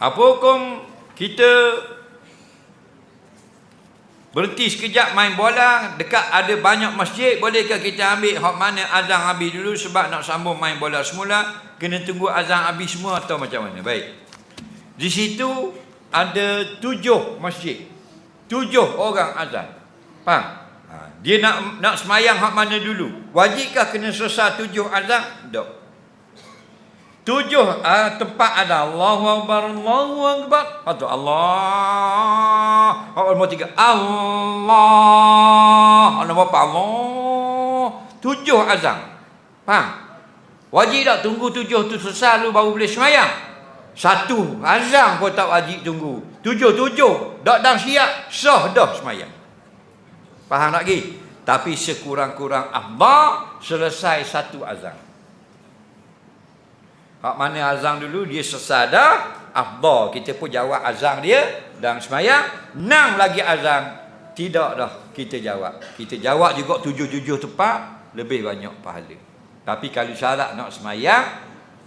Apa hukum kita berhenti sekejap main bola? Dekat ada banyak masjid bolehkah kita ambil? Hak mana azan habis dulu sebab nak sambung main bola semula kena tunggu azan habis semua atau macam mana? Baik. Di situ ada tujuh masjid. Tujuh orang azan faham? Ha, dia nak nak semayang hak mana dulu? Wajibkah kena selesai tujuh azan tak Tujuh uh, tempat ada Allahu Akbar, Allahu Akbar. Atau Allah. Nombor tiga? Allah. Nombor berapa? Allah. Tujuh azan. Faham? Wajib tak tunggu tujuh tu selesai lu baru boleh semayang? Satu azan pun tak wajib tunggu. Tujuh, tujuh. Tak dan siap, sah dah semayang. Faham tak lagi? Tapi sekurang-kurang Allah selesai satu azan. Hak mana azang dulu dia selesai dah. Kita pun jawab azang dia dan semayang. Nang lagi azang. Tidak dah kita jawab. Kita jawab juga tujuh-tujuh tepat. Lebih banyak pahala. Tapi kalau syarat nak semayang.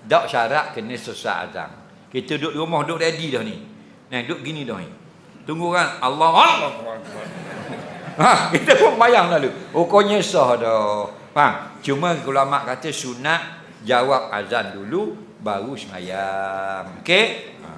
Tak syarat kena selesai azang. Kita duduk di rumah duduk ready dah ni. Nah, duduk gini dah ni. Tunggu kan. Allah. Ha, kita pun bayang lalu. Rukuknya sah dah. Faham? Cuma ulama kata sunat jawab azan dulu baru semayang. Okey? Ha.